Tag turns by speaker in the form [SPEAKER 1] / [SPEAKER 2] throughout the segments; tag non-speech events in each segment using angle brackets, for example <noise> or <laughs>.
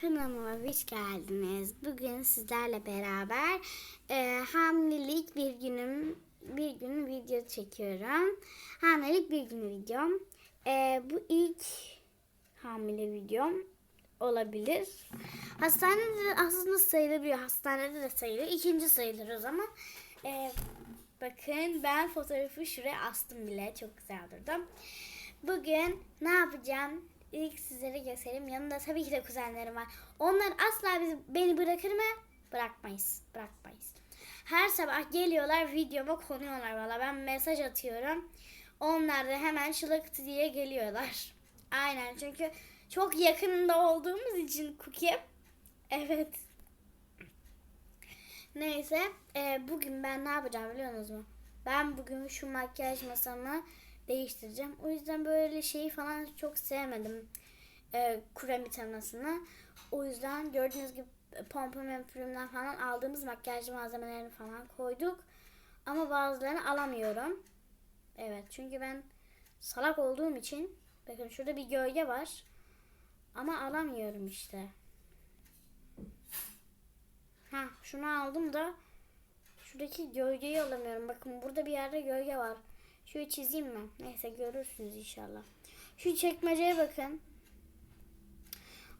[SPEAKER 1] Kanalıma hoş geldiniz. Bugün sizlerle beraber e, hamilelik bir günüm bir gün video çekiyorum. Hamilelik bir günü videom. E, bu ilk hamile videom olabilir. Hastanede aslında sayılabiliyor. Hastanede de sayılır. İkinci sayılır o zaman. E, bakın ben fotoğrafı şuraya astım bile. Çok güzel durdu. Bugün ne yapacağım? İlk sizlere göstereyim. Yanında tabii ki de kuzenlerim var. Onlar asla bizi, beni bırakır mı? Bırakmayız. Bırakmayız. Her sabah geliyorlar videoma konuyorlar valla. Ben mesaj atıyorum. Onlar da hemen şılık diye geliyorlar. Aynen çünkü çok yakında olduğumuz için Cookie. Evet. Neyse. e, bugün ben ne yapacağım biliyor musunuz mu? Ben bugün şu makyaj masamı değiştireceğim. O yüzden böyle şeyi falan çok sevmedim. E, kremi temasını. O yüzden gördüğünüz gibi pompa menfürümden falan aldığımız makyaj malzemelerini falan koyduk. Ama bazılarını alamıyorum. Evet çünkü ben salak olduğum için bakın şurada bir gölge var. Ama alamıyorum işte. Ha şunu aldım da şuradaki gölgeyi alamıyorum. Bakın burada bir yerde gölge var. Şöyle çizeyim mi? Neyse görürsünüz inşallah. Şu çekmeceye bakın.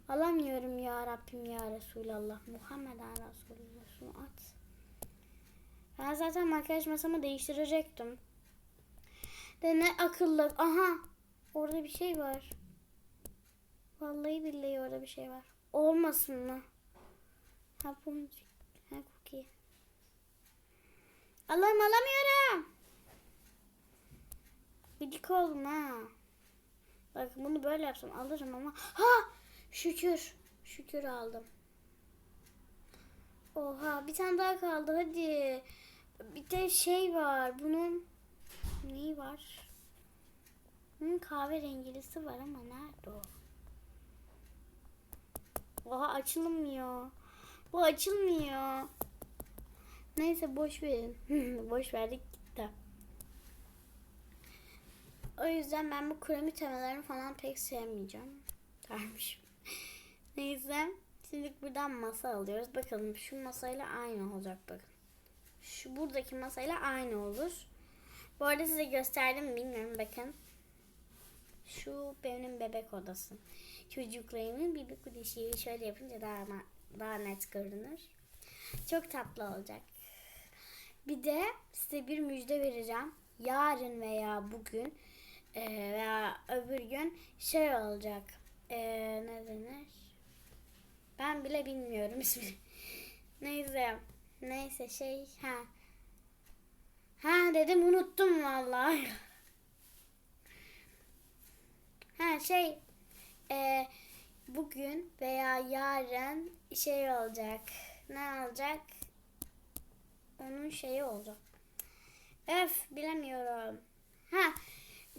[SPEAKER 1] Alamıyorum ya Rabbim ya Resulallah. Muhammeden Resulullah. Şunu at. Ben zaten makyaj masamı değiştirecektim. De ne akıllı. Aha. Orada bir şey var. Vallahi billahi orada bir şey var. Olmasın mı? Ha bu Ha cookie. Allah'ım alamıyorum. Gıcık oldum ha. Bak bunu böyle yapsam alırım ama. Ha! Şükür. Şükür aldım. Oha bir tane daha kaldı hadi. Bir de şey var bunun neyi var? Bunun kahverengilisi var ama nerede o? Oha açılmıyor. Bu açılmıyor. Neyse boş verin. <laughs> boş verdik gitti. O yüzden ben bu kremi temelerini falan pek sevmeyeceğim. <laughs> Dermişim. Neyse. Şimdi buradan masa alıyoruz. Bakalım şu masayla aynı olacak bakın. Şu buradaki masayla aynı olur. Bu arada size gösterdim mi bilmiyorum bakın. Şu benim bebek odası. Çocuklarımın bebek odası şöyle yapınca daha daha net görünür. Çok tatlı olacak. Bir de size bir müjde vereceğim. Yarın veya bugün e, veya öbür gün şey olacak. E, ne denir? Ben bile bilmiyorum <laughs> ismini. Neyse. Neyse şey ha. Ha dedim unuttum vallahi. Ha şey e, bugün veya yarın şey olacak. Ne olacak? Onun şeyi olacak. Öf bilemiyorum. Ha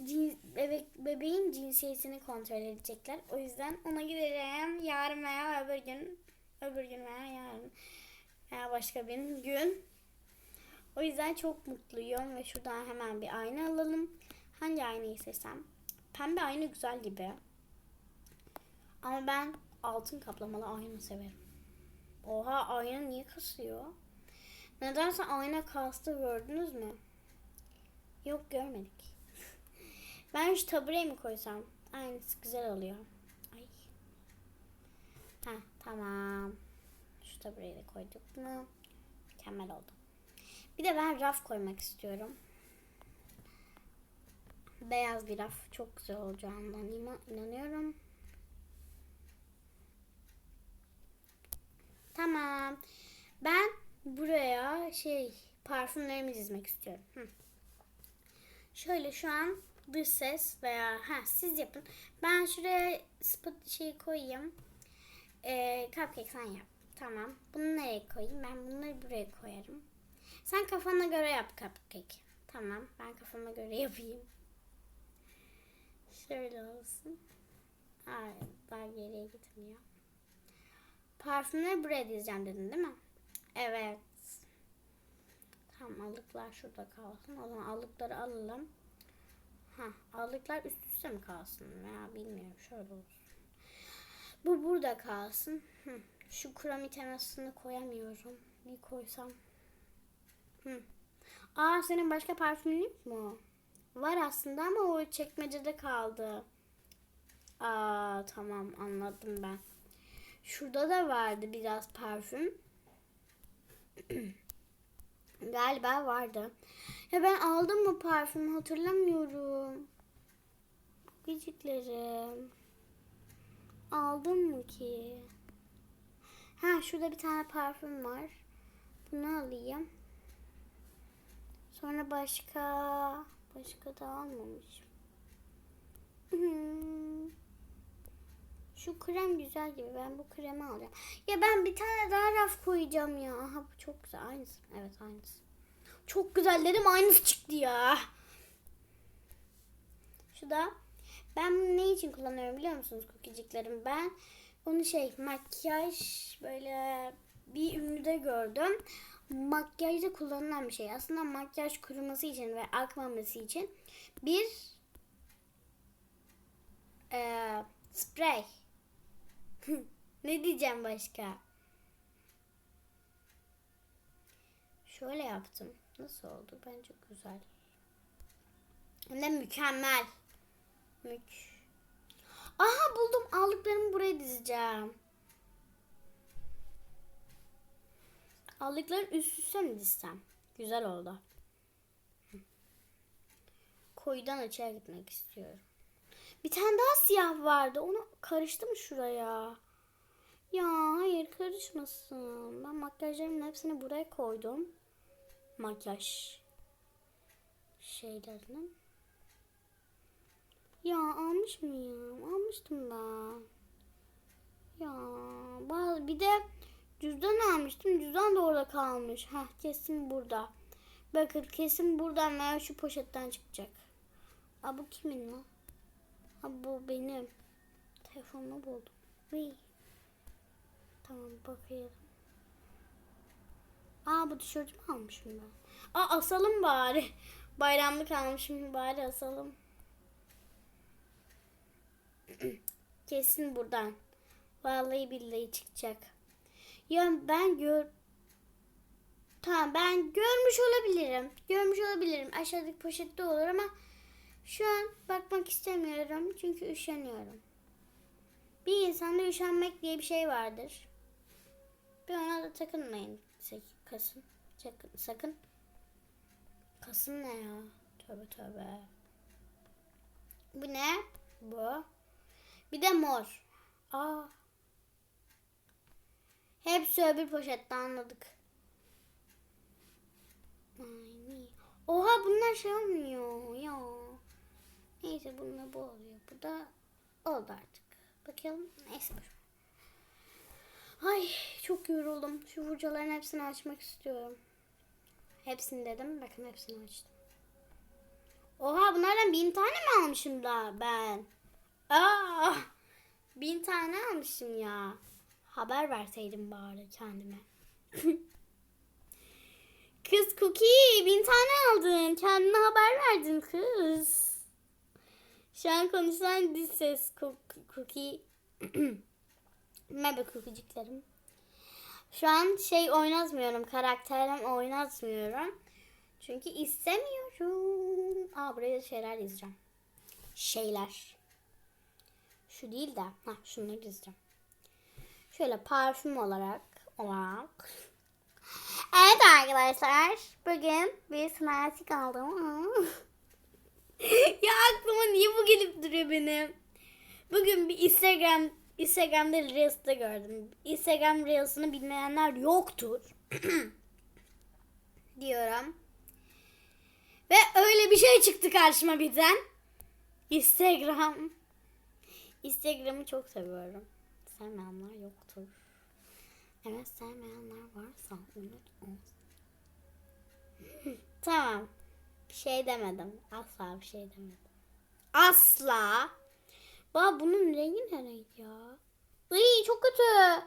[SPEAKER 1] cins, bebek, bebeğin cinsiyetini kontrol edecekler. O yüzden ona gideceğim. Yarın veya öbür gün. Öbür gün veya yarın. Veya başka bir gün. O yüzden çok mutluyum ve şuradan hemen bir ayna alalım. Hangi aynayı seçsem? Pembe ayna güzel gibi. Ama ben altın kaplamalı ayna severim. Oha ayna niye kasıyor? Nedense ayna kastı gördünüz mü? Yok görmedik. Ben şu tabureye mi koysam? Aynısı güzel oluyor. Ay. Ha tamam. Şu tabureyi de koyduk mu? Mükemmel oldu. Bir de ben raf koymak istiyorum. Beyaz bir raf çok güzel olacağından inanıyorum. Tamam. Ben buraya şey parfümlerimi dizmek istiyorum. Hı. Şöyle şu an dış ses veya ha siz yapın. Ben şuraya spot şey koyayım. Ee, cupcake sen yap. Tamam. Bunu nereye koyayım? Ben bunları buraya koyarım. Sen kafana göre yap cupcake. Tamam. Ben kafama göre <laughs> yapayım. Şöyle olsun. Hayır, daha geriye gitmiyor. Parfümleri buraya dizeceğim dedin değil mi? Evet. Tamam allıklar şurada kalsın. O zaman allıkları alalım. Ha, allıklar üst üste mi kalsın veya bilmiyorum şöyle olsun. Bu burada kalsın. Hı. Şu kremi temasını koyamıyorum. Bir koysam. Hı. Aa senin başka parfümün yok mu? Var aslında ama o çekmecede kaldı. Aa tamam anladım ben. Şurada da vardı biraz parfüm. <clears throat> Galiba vardı. Ya ben aldım mı parfüm hatırlamıyorum. Gıcıklarım. Aldım mı ki? Ha şurada bir tane parfüm var. Bunu alayım. Sonra başka başka da almamışım. <laughs> Şu krem güzel gibi. Ben bu kremi alacağım. Ya ben bir tane daha raf koyacağım ya. Aha bu çok güzel. Aynısı. Evet aynısı. Çok güzel dedim aynısı çıktı ya. Şu da ben bunu ne için kullanıyorum biliyor musunuz kukiciklerim? Ben onu şey makyaj böyle bir ünlüde gördüm. Makyajda kullanılan bir şey. Aslında makyaj kuruması için ve akmaması için bir eee sprey. <laughs> ne diyeceğim başka? Şöyle yaptım. Nasıl oldu? Bence güzel. De mükemmel. Mük. Aha buldum. Aldıklarımı buraya dizeceğim. Aldıklarım üst üste mi dizsem? Güzel oldu. Koyudan açığa gitmek istiyorum. Bir tane daha siyah vardı. Onu karıştı mı şuraya? Ya hayır karışmasın. Ben makyajlarımın hepsini buraya koydum. Makyaj şeylerinin. Ya almış mıyım? Almıştım ben. Ya bazı bir de cüzdan almıştım. Cüzdan da orada kalmış. Heh kesin burada. Bakın kesin buradan veya şu poşetten çıkacak. Aa bu kimin lan? Ha bu benim. Telefonumu buldum. Vay. Tamam bakıyorum. Aa bu tişörtümü almışım ben. Aa asalım bari. Bayramlık almışım bari asalım. <clears throat> Kesin buradan. Vallahi billahi çıkacak. Ya ben gör... Tamam ben görmüş olabilirim. Görmüş olabilirim. Aşağıdaki poşette olur ama şu an bakmak istemiyorum. Çünkü üşeniyorum. Bir insanda üşenmek diye bir şey vardır. Bir ona da takılmayın. Kasın. Sakın. sakın. Kasın ne ya? Tövbe tövbe. Bu ne? Bu. Bir de mor. Aa. Hepsi öbür poşette anladık. Ay, Oha bunlar şey olmuyor ya. Neyse bununla bu oluyor. Bu da oldu artık. Bakalım. Neyse. Ay çok yoruldum. Şu fırçaların hepsini açmak istiyorum. Hepsini dedim. Bakın hepsini açtım. Oha bunlardan bin tane mi almışım da ben? Aa, bin tane almışım ya. Haber verseydim bari kendime. <laughs> kız Cookie bin tane aldın. Kendine haber verdin kız. Şu an konuşan diz ses Cookie. <clears throat> Merhaba kukucuklarım. Şu an şey oynatmıyorum. Karakterim oynatmıyorum. Çünkü istemiyorum. Aa buraya şeyler yazacağım. Şeyler. Şu değil de. Ha şunları yazacağım. Şöyle parfüm olarak olarak. Evet arkadaşlar. Bugün bir snack aldım. <laughs> <laughs> ya aklıma niye bu gelip duruyor benim? Bugün bir Instagram Instagram'da Reels'te gördüm. Instagram Reels'ını bilmeyenler yoktur. <clears throat> diyorum. Ve öyle bir şey çıktı karşıma birden. Instagram. Instagram'ı çok seviyorum. Sevmeyenler yoktur. Evet sevmeyenler varsa unutma. <laughs> tamam. Bir şey demedim. Asla bir şey demedim. Asla. Bak bunun rengi ne renk ya? Iy çok kötü. <laughs>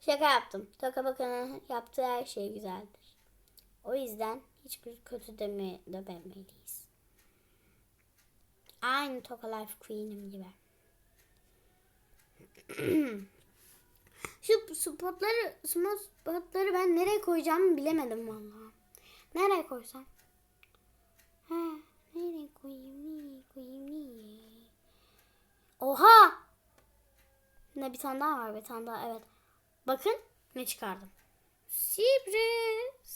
[SPEAKER 1] Şaka yaptım. Toka Bakan'ın yaptığı her şey güzeldir. O yüzden hiçbir kötü deme, dememeliyiz. Aynı Toka Life Queen'im gibi. <clears throat> Şu spotları, spotları ben nereye koyacağımı bilemedim vallahi. Nereye koysam? Ha, nereye koyayım, nereye koyayım, nereye? Oha! Ne bir tane daha var, bir tane daha evet. Bakın ne çıkardım. Sürpriz.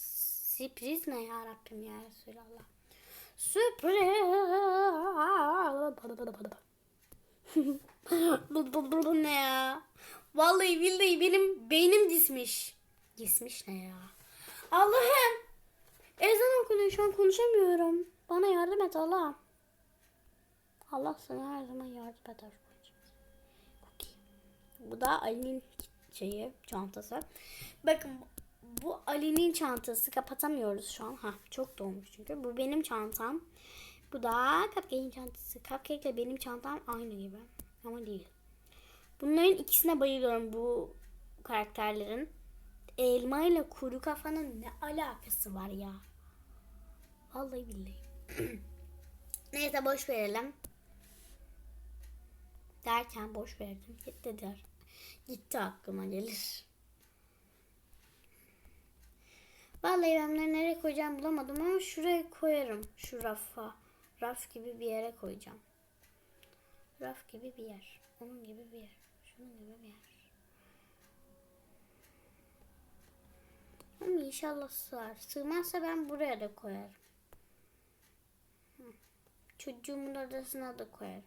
[SPEAKER 1] Sürpriz ne ya Rabbim ya Resulallah. Sürpriz. <laughs> ne ya? Vallahi billahi benim beynim dismiş. Dismiş ne ya? Allah'ım. Ezan okunuyor şu an konuşamıyorum. Bana yardım et Allah. Allah sana her zaman yardım eder. Bu da Ali'nin şeyi çantası. Bakın bu Ali'nin çantası kapatamıyoruz şu an. Ha çok dolmuş çünkü. Bu benim çantam. Bu da Cupcake'in çantası. Cupcake ile benim çantam aynı gibi. Ama değil. Bunların ikisine bayılıyorum bu karakterlerin. Elma ile kuru kafanın ne alakası var ya? Vallahi billahi. <clears throat> Neyse boş verelim. Derken boş verdim. Gitti der. Gitti aklıma gelir. Vallahi ben bunları nereye koyacağım bulamadım ama şuraya koyarım. Şu rafa. Raf gibi bir yere koyacağım. Raf gibi bir yer. Onun gibi bir yer. Şunun gibi bir yer. Ama inşallah sığar. Sığmazsa ben buraya da koyarım. Çocuğumun odasına da koyarım.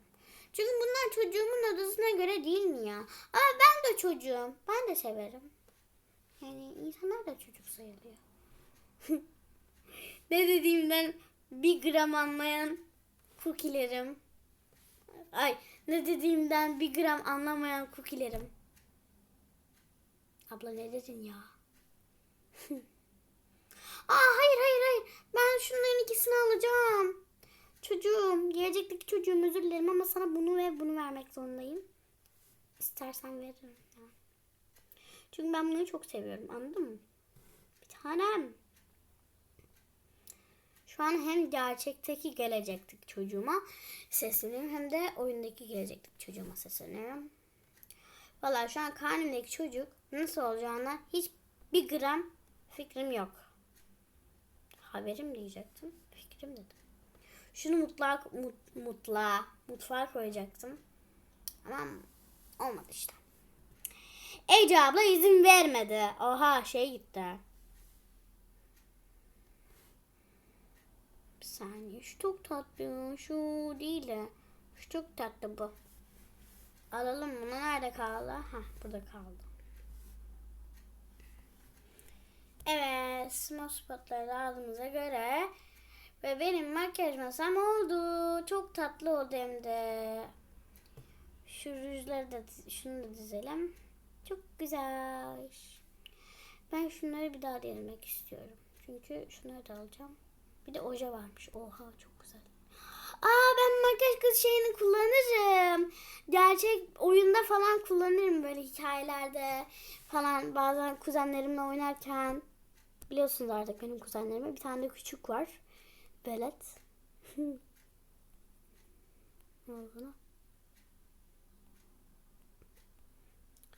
[SPEAKER 1] Çünkü bunlar çocuğumun odasına göre değil mi ya? Ama ben de çocuğum. Ben de severim. Yani insanlar da çocuk sayılıyor. <laughs> ne dediğimden bir gram anlayan kukilerim. Ay ne dediğimden bir gram anlamayan kukilerim. Abla ne dedin ya? Aa hayır hayır hayır. Ben şunların ikisini alacağım. Çocuğum, gelecekteki çocuğum özür dilerim ama sana bunu ve bunu vermek zorundayım. İstersen veririm. Çünkü ben bunu çok seviyorum anladın mı? Bir tanem. Şu an hem gerçekteki gelecekteki çocuğuma sesleniyorum hem de oyundaki gelecekteki çocuğuma sesleniyorum. Valla şu an karnımdaki çocuk nasıl olacağına hiç bir gram fikrim yok. Haberim diyecektim. Fikrim dedim. Şunu mutlağa, mut, mutlağa, mutfağa koyacaktım. Ama olmadı işte. Ece abla izin vermedi. Oha şey gitti. Bir saniye. Şu çok tatlı. Şu değil de. Şu çok tatlı bu. Alalım bunu. Nerede kaldı? Hah burada kaldı. Evet. Small spotları da aldığımıza göre ve benim makyaj masam oldu. Çok tatlı oldu hem de. Şu rujları da şunu da dizelim. Çok güzel. Ben şunları bir daha denemek istiyorum. Çünkü şunları da alacağım. Bir de oje varmış. Oha çok güzel. Aa ben makyaj kız şeyini kullanırım. Gerçek oyunda falan kullanırım böyle hikayelerde falan. Bazen kuzenlerimle oynarken. Biliyorsunuz artık benim kuzenlerime bir tane de küçük var. Belet. <laughs> ne oldu?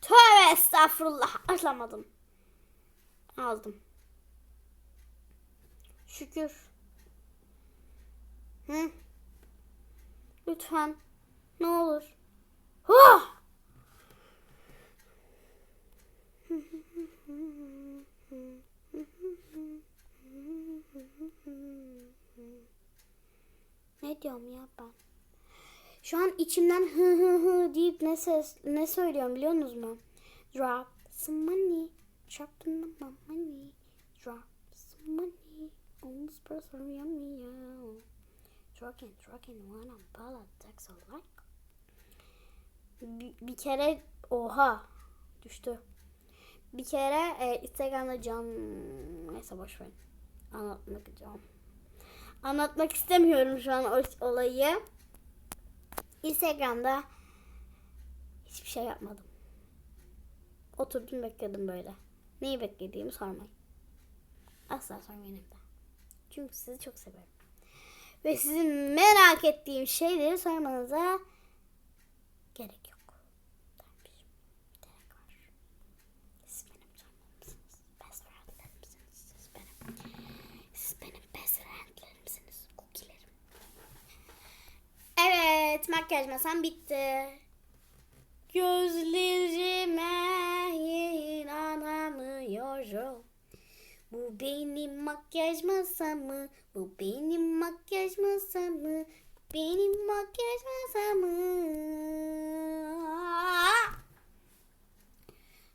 [SPEAKER 1] Tövbe estağfurullah. Açlamadım. Aldım. Şükür. Hı? Lütfen. Ne olur. Huh! <laughs> Ne diyorum ya ben? Şu an içimden hı hı hı deyip ne ses ne söylüyorum biliyor musunuz mu? Drop some money, drop some money, drop some money on this person yummy yeah. Trucking, trucking, one on politics like. Bir, bir kere oha düştü. Bir kere e, Instagram'da can neyse boş verin. Anlatmak için. Anlatmak istemiyorum şu an o olayı. Instagram'da hiçbir şey yapmadım. Oturdum bekledim böyle. Neyi beklediğimi sormayın. Asla sormayın hem. Çünkü sizi çok seviyorum. Ve sizin merak ettiğim şeyleri sormanıza gerek yok. Dermişim. Makyaj masam bitti. Gözlerime inanamıyorum. Bu benim makyaj masamı, bu benim makyaj masamı, benim makyaj masamı.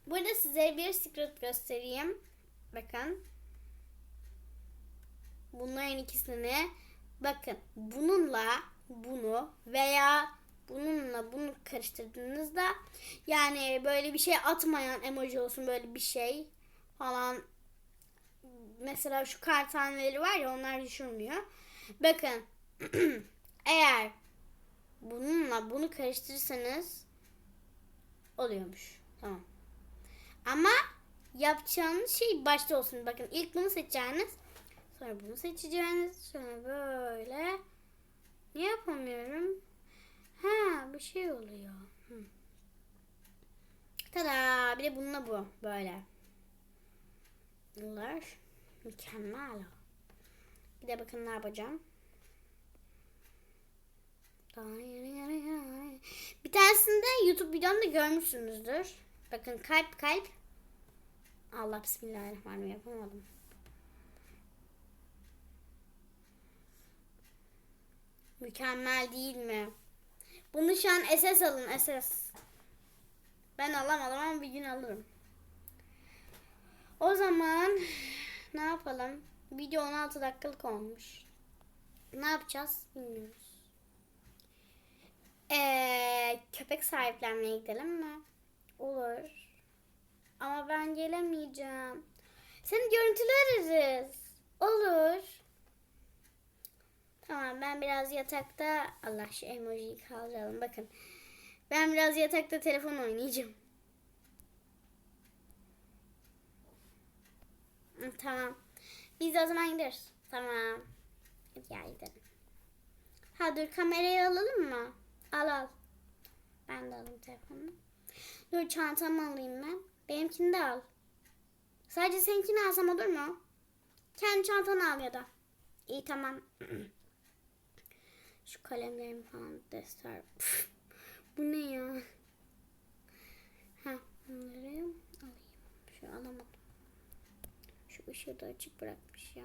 [SPEAKER 1] Burada size bir secret göstereyim. Bakın. Bunların ikisini bakın bununla bunu veya bununla bunu karıştırdığınızda yani böyle bir şey atmayan emoji olsun böyle bir şey falan mesela şu kartaneleri var ya onlar düşürmüyor. Bakın <clears throat> eğer bununla bunu karıştırırsanız oluyormuş. Tamam. Ama yapacağınız şey başta olsun. Bakın ilk bunu seçeceğiniz sonra bunu seçeceğiniz sonra böyle ne yapamıyorum? Ha bir şey oluyor. Hı. Tada bir de bununla bu böyle. Bunlar mükemmel. Bir de bakın ne yapacağım. Bir tanesinde YouTube videomda görmüşsünüzdür. Bakın kalp kalp. Allah bismillahirrahmanirrahim yapamadım. Mükemmel değil mi? Bunu şu an SS alın SS. Ben alamadım ama bir gün alırım. O zaman ne yapalım? Video 16 dakikalık olmuş. Ne yapacağız bilmiyoruz. Ee, köpek sahiplenmeye gidelim mi? Olur. Ama ben gelemeyeceğim. Seni görüntülü ararız. Olur. Tamam ben biraz yatakta Allah şu emojiyi kaldıralım bakın. Ben biraz yatakta telefon oynayacağım. Tamam. Biz o zaman gideriz. Tamam. Hadi gel gidelim. Ha dur kamerayı alalım mı? Al al. Ben de alayım telefonu. Dur çantamı alayım ben. Benimkini de al. Sadece seninkini alsam olur mu? Kendi çantanı al ya da. İyi tamam. <clears throat> Şu kalemlerimi falan. Püf, Bu ne ya? Ha bunları alayım. Şu alamadım. Şu ışığı da açık bırakmış ya.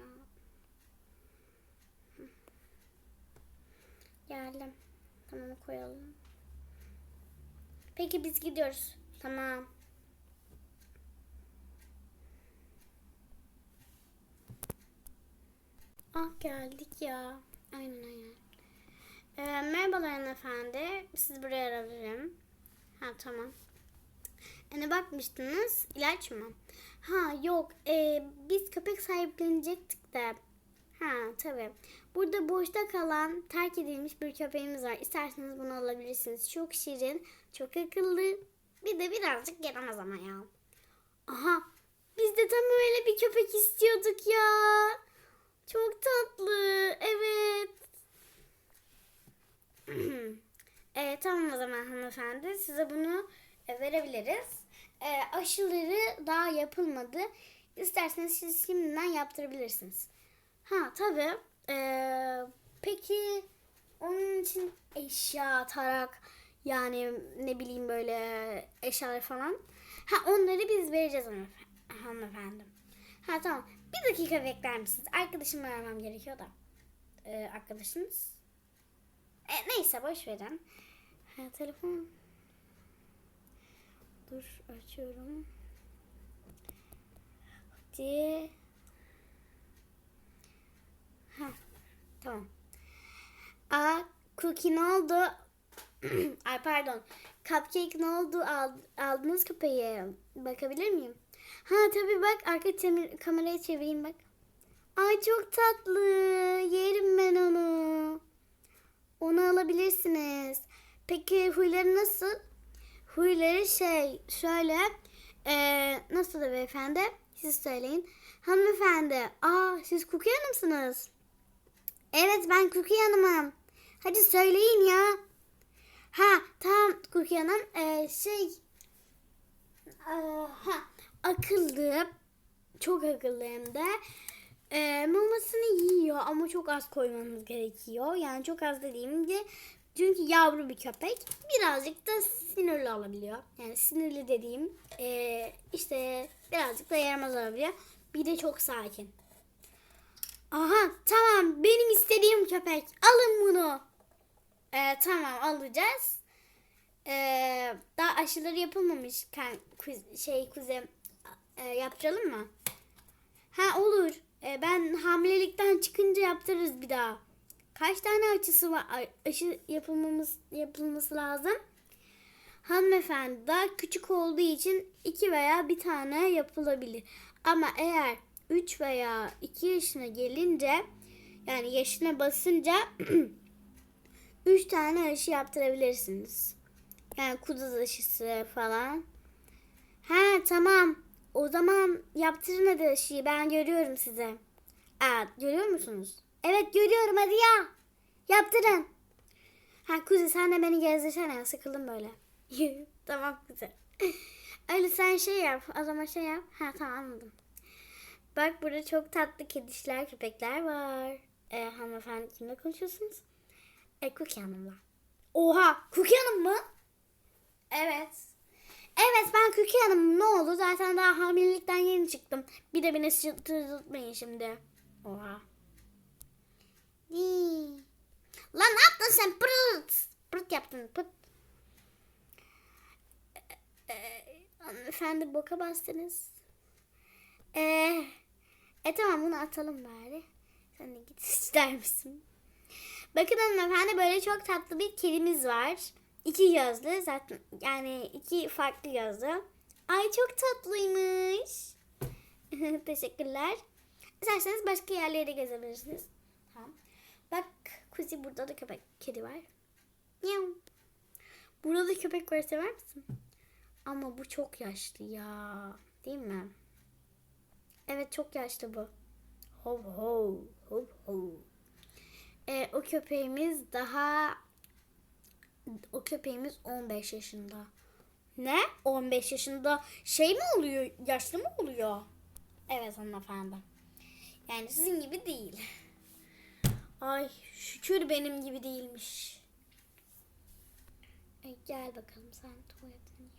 [SPEAKER 1] Geldim. Tamam koyalım. Peki biz gidiyoruz. Tamam. Ah geldik ya. Aynen aynen. Ee, merhabalar hanımefendi. Siz buraya ararım. Ha tamam. Hani bakmıştınız ilaç mı? Ha yok. Ee, biz köpek sahiplenecektik de. Ha tabii. Burada boşta kalan terk edilmiş bir köpeğimiz var. İsterseniz bunu alabilirsiniz. Çok şirin, çok akıllı. Bir de birazcık yaramaz ama ya. Aha biz de tam öyle bir köpek istiyorduk ya. Çok tatlı. Evet. e, tamam o zaman hanımefendi. Size bunu e, verebiliriz. E, aşıları daha yapılmadı. İsterseniz siz şimdiden yaptırabilirsiniz. Ha tabii. E, peki onun için eşya, tarak yani ne bileyim böyle eşyalar falan. Ha onları biz vereceğiz hanımefe- hanımefendi. Ha tamam. Bir dakika bekler misiniz? Arkadaşımı aramam gerekiyor da. Ee, arkadaşınız? E, neyse boş verin. Ha, telefon. Dur açıyorum. Hadi. Ha, tamam. Aa, Cookie ne oldu? <clears throat> Ay pardon. Cupcake ne oldu? Ald- aldınız köpeği. Bakabilir miyim? Ha tabii bak arka kamerayı çevireyim bak. Ay çok tatlı. Yerim ben onu. Onu alabilirsiniz. Peki huyları nasıl? Huyları şey şöyle. Ee, nasıl da beyefendi? Siz söyleyin. Hanımefendi. Aa siz Cookie Hanım'sınız. Evet ben Cookie Hanım'ım. Hadi söyleyin ya. Ha tamam Cookie Hanım. Ee, şey. Aa, ha akıllı. Çok akıllı hem de. Ee, mamasını yiyor ama çok az koymanız gerekiyor. Yani çok az dediğimde Çünkü yavru bir köpek birazcık da sinirli olabiliyor. Yani sinirli dediğim eee, işte birazcık da yaramaz olabiliyor. Bir de çok sakin. Aha tamam benim istediğim köpek. Alın bunu. Ee, tamam alacağız. Ee, daha aşıları yapılmamış kuz- şey kuzem Ee, yaptıralım mı? Ha olur. Ee, ben hamilelikten çıkınca yaptırırız bir daha. Kaç tane aşısı var? Aşı yapılmamız yapılması lazım. Hanımefendi daha küçük olduğu için iki veya bir tane yapılabilir. Ama eğer 3 veya 2 yaşına gelince yani yaşına basınca <clears throat> 3 tane aşı yaptırabilirsiniz. Yani kuduz aşısı falan. Ha tamam. O zaman yaptırın hadi aşıyı. Ben görüyorum sizi. Aa, görüyor musunuz? Evet görüyorum hadi ya. Yaptırın. Ha Kuzi sen de beni gezdirsene. Sıkıldım böyle. tamam Kuzi. Öyle sen şey yap. O zaman şey yap. Ha tamam anladım. Bak burada çok tatlı kedişler, köpekler var. Ee, hanımefendi kimle konuşuyorsunuz? E, Cookie Hanım'la. Oha! Cookie Hanım mı? Evet. Evet ben Cookie Hanım. Ne oldu? Zaten daha hamilelikten yeni çıktım. Bir de beni tutmayın şimdi. Oha. Hii. Lan ne yaptın sen? Pırt. Pırt yaptın. Pırt. Ee, e, boka bastınız. Ee, e tamam bunu atalım bari. Sen de git <laughs> ister misin? Bakın hanımefendi böyle çok tatlı bir kedimiz var. İki gözlü zaten yani iki farklı gözlü. Ay çok tatlıymış. <laughs> Teşekkürler. İsterseniz başka yerlere de gezebilirsiniz. Bak Kuzi burada da köpek kedi var. Miau. Burada da köpek var sever misin? Ama bu çok yaşlı ya. Değil mi? Evet çok yaşlı bu. Hov hov hov hov. Ee, o köpeğimiz daha o köpeğimiz 15 yaşında. Ne? 15 yaşında şey mi oluyor? Yaşlı mı oluyor? Evet hanımefendi. Yani sizin gibi değil. Ay şükür benim gibi değilmiş. E, gel bakalım sen tuvaletini yap.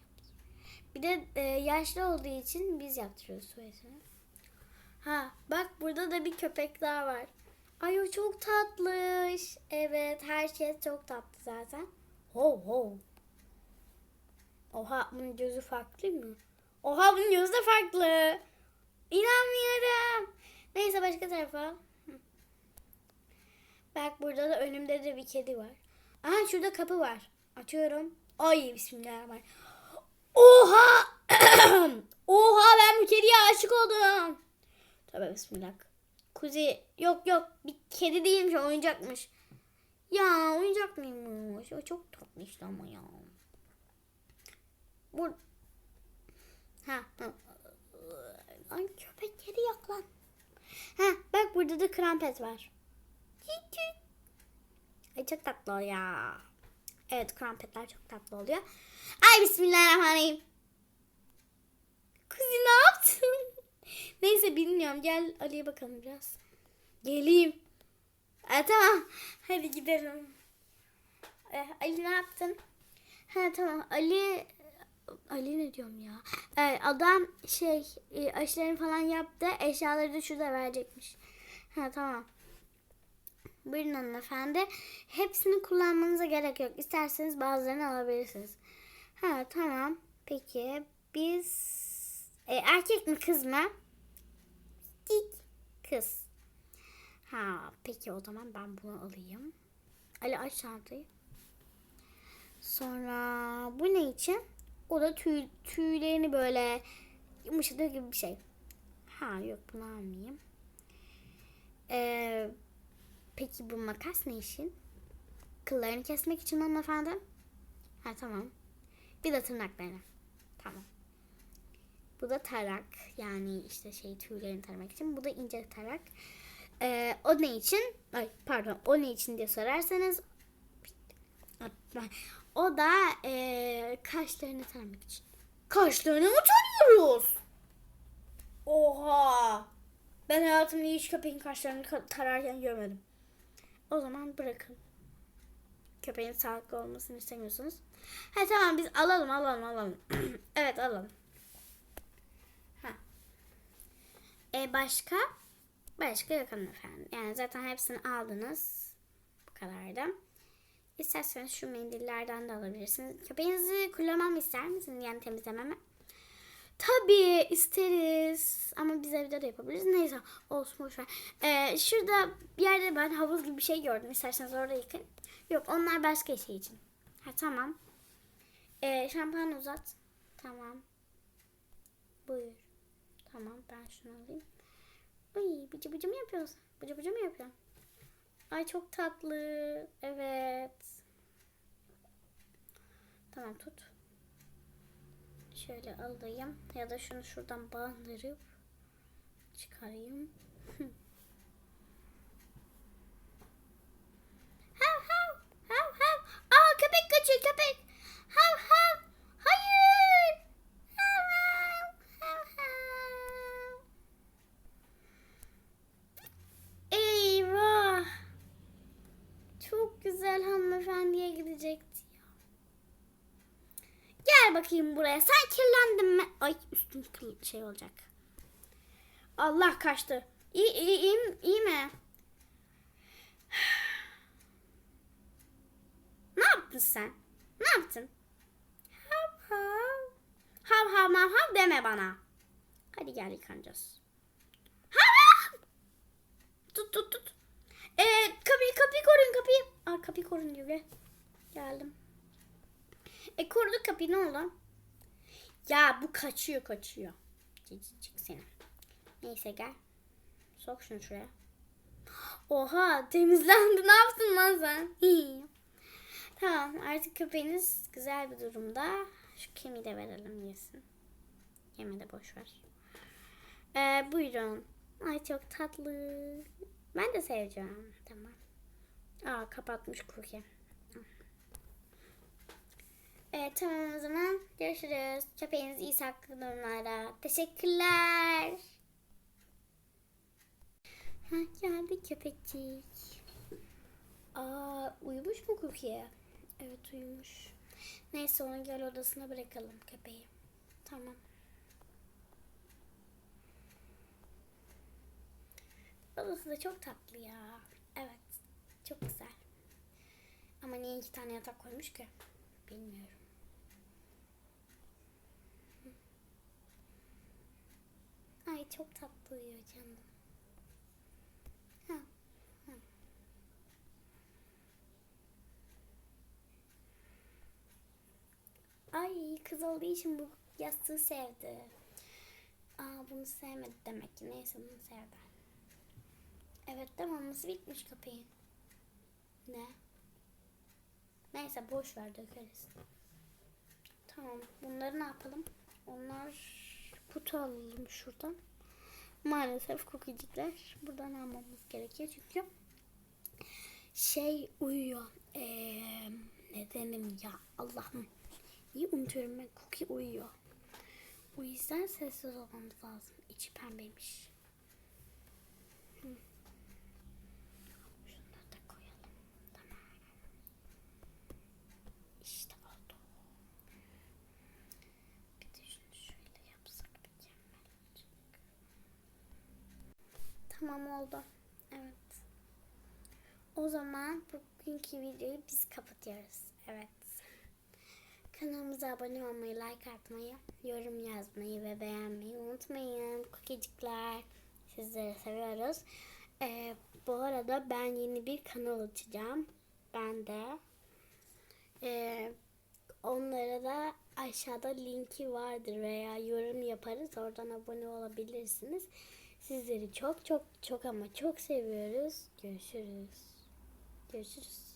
[SPEAKER 1] Bir de e, yaşlı olduğu için biz yaptırıyoruz tuvaletini. Ha bak burada da bir köpek daha var. Ay o çok tatlış. Evet her şey çok tatlı zaten. Ho ho. Oha bunun gözü farklı mı? Oha bunun gözü de farklı. İnanmıyorum. Neyse başka tarafa. Bak burada da önümde de bir kedi var. Aha şurada kapı var. Açıyorum. Ay bismillahirrahmanirrahim. Oha! <clears throat> Oha ben bu kediye aşık oldum. Tabii bismillah. Kuzi yok yok bir kedi değilmiş oyuncakmış. Ya oyuncak mıymış? O çok tatlı işte ama ya. Bu ha, ha. Ay köpek kedi yok lan. Ha bak burada da krampet var. Ay çok tatlı ya. Evet krampetler çok tatlı oluyor. Ay bismillahirrahmanirrahim. Kuzi ne yaptın? <laughs> Neyse bilmiyorum. Gel Ali'ye bakalım biraz. Geleyim. E, tamam. Hadi gidelim. E, Ali ne yaptın? Ha tamam. Ali Ali ne diyorum ya? E, adam şey e, aşılarını falan yaptı. Eşyaları da şurada verecekmiş. Ha tamam. Buyurun hanımefendi. Hepsini kullanmanıza gerek yok. İsterseniz bazılarını alabilirsiniz. Ha tamam. Peki biz e, erkek mi kız mı? Dik. Kız. Ha peki o zaman ben bunu alayım. Ali aç çantayı. Sonra bu ne için? O da tüy, tüylerini böyle yumuşatıyor gibi bir şey. Ha yok bunu almayayım. Ee, peki bu makas ne için? Kıllarını kesmek için hanımefendi. Ha tamam. Bir de tırnaklarını. Tamam. Bu da tarak. Yani işte şey tüylerini taramak için. Bu da ince tarak. Ee, o ne için? Ay pardon. O ne için diye sorarsanız o da e, kaşlarını taramak için. Kaşlarını mı tarıyoruz? Oha! Ben hayatımda hiç köpeğin kaşlarını ka- tararken görmedim. O zaman bırakın. köpeğin sağlıklı olmasını istemiyorsunuz. Ha tamam biz alalım alalım alalım. <clears throat> evet alalım. Ha. E başka? Başka yok hanımefendi. Yani zaten hepsini aldınız. Bu kadardı. İsterseniz şu mendillerden de alabilirsiniz. Köpeğinizi kullanmamı ister misiniz? Yani temizlememi. Tabii isteriz. Ama biz evde de yapabiliriz. Neyse olsun boşver. Ee, şurada bir yerde ben havuz gibi bir şey gördüm. İsterseniz orada yıkayın. Yok onlar başka şey için. Ha tamam. Ee, şampuan uzat. Tamam. Buyur. Tamam ben şunu alayım. Ay bıcı bıcı mı yapıyorsun? Bıcı bıcı mı yapıyorsun? Ay çok tatlı. Evet. Tamam tut. Şöyle alayım. Ya da şunu şuradan bandırıp çıkarayım. <laughs> hav hav. Hav hav. Aa köpek kaçıyor köpek. Hav hav. Hayır. Hav hav. Hav hav. Eyvah. Çok güzel hanımefendiye gidecekti. Gel bakayım buraya. Sen kirlendin mi? Ay üstüm kıl şey olacak. Allah kaçtı. İyi iyi iyi, iyi mi? <sighs> Ne yaptın sen? Ne yaptın? Hav hav. Hav hav mav hav deme bana. Hadi gel yıkanacağız. Hav hav. Tut tut tut. Ee, kapıyı kapıyı koruyun kapıyı. Aa kapıyı korun diyor gel. Geldim. E koruduk kapıyı ne oldu? Ya bu kaçıyor kaçıyor. Cicicik seni. Neyse gel. Sok şunu şuraya. Oha temizlendi ne yaptın lan sen? <laughs> Tamam artık köpeğiniz güzel bir durumda. Şu kemiği de verelim yesin. Yeme de boş ver. Ee, buyurun. Ay çok tatlı. Ben de seveceğim. Tamam. Aa kapatmış Cookie. Evet tamam o zaman görüşürüz. Köpeğiniz iyi saklı durumlarda. Teşekkürler. Ha, geldi köpekçik. Aa uyumuş mu Cookie? Evet uyumuş. Neyse onu gel odasına bırakalım köpeği. Tamam. Odası da çok tatlı ya. Evet. Çok güzel. Ama niye iki tane yatak koymuş ki? Bilmiyorum. Ay çok tatlı uyuyor canım. Ha, ha. Ay kız olduğu için bu yastığı sevdi. Aa bunu sevmedi demek ki. Neyse bunu sevdi. Evet devamlısı bitmiş köpeğin. Ne? Neyse boş ver dökeriz. Tamam bunları ne yapalım? Onlar kutu alalım şuradan. Maalesef kokicikler buradan almamız gerekiyor çünkü şey uyuyor. Ee, nedenim ya Allah'ım. Niye unutuyorum ben? Cookie uyuyor. O yüzden sessiz olmamız lazım. İçi pembeymiş. Hı. Şunları da koyalım. Tamam. İşte oldu. Bir de şunu şöyle yapsak mükemmel olacak. Tamam oldu. Evet. O zaman bugünkü videoyu biz kapatıyoruz. Evet. Kanalımıza abone olmayı, like atmayı, yorum yazmayı ve beğenmeyi unutmayın. Cookie'cikler. Sizleri seviyoruz. Ee, bu arada ben yeni bir kanal açacağım. Ben de. Ee, onlara da aşağıda linki vardır veya yorum yaparız. Oradan abone olabilirsiniz. Sizleri çok çok çok ama çok seviyoruz. Görüşürüz. Görüşürüz.